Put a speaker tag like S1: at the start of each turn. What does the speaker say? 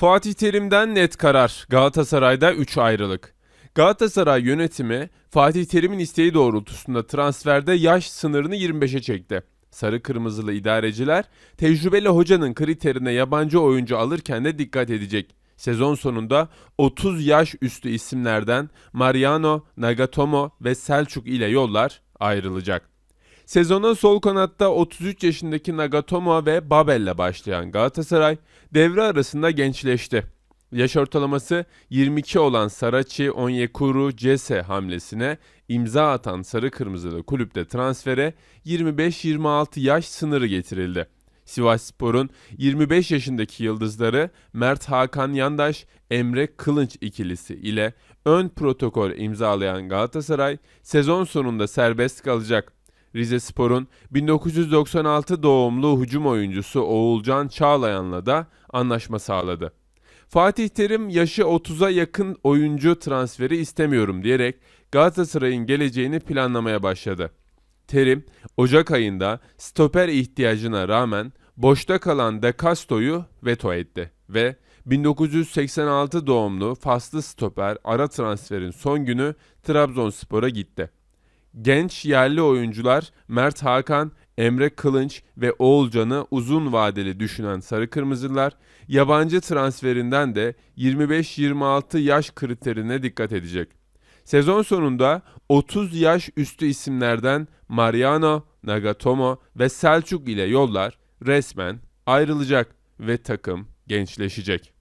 S1: Fatih Terim'den net karar. Galatasaray'da 3 ayrılık. Galatasaray yönetimi Fatih Terim'in isteği doğrultusunda transferde yaş sınırını 25'e çekti. Sarı kırmızılı idareciler tecrübeli hocanın kriterine yabancı oyuncu alırken de dikkat edecek. Sezon sonunda 30 yaş üstü isimlerden Mariano, Nagatomo ve Selçuk ile yollar ayrılacak. Sezona sol kanatta 33 yaşındaki Nagatomo ve Babel'le başlayan Galatasaray devre arasında gençleşti. Yaş ortalaması 22 olan Sarachi, Onyekuru, Cese hamlesine imza atan sarı kırmızılı kulüpte transfere 25-26 yaş sınırı getirildi. Sivasspor'un 25 yaşındaki yıldızları Mert Hakan Yandaş, Emre Kılınç ikilisi ile ön protokol imzalayan Galatasaray sezon sonunda serbest kalacak. Rize Spor'un 1996 doğumlu hücum oyuncusu Oğulcan Çağlayan'la da anlaşma sağladı. Fatih Terim yaşı 30'a yakın oyuncu transferi istemiyorum diyerek Galatasaray'ın geleceğini planlamaya başladı. Terim, Ocak ayında stoper ihtiyacına rağmen boşta kalan De Castro'yu veto etti ve 1986 doğumlu faslı stoper ara transferin son günü Trabzonspor'a gitti. Genç yerli oyuncular Mert Hakan, Emre Kılınç ve Oğulcan'ı uzun vadeli düşünen Sarı Kırmızılar, yabancı transferinden de 25-26 yaş kriterine dikkat edecek. Sezon sonunda 30 yaş üstü isimlerden Mariano, Nagatomo ve Selçuk ile yollar resmen ayrılacak ve takım gençleşecek.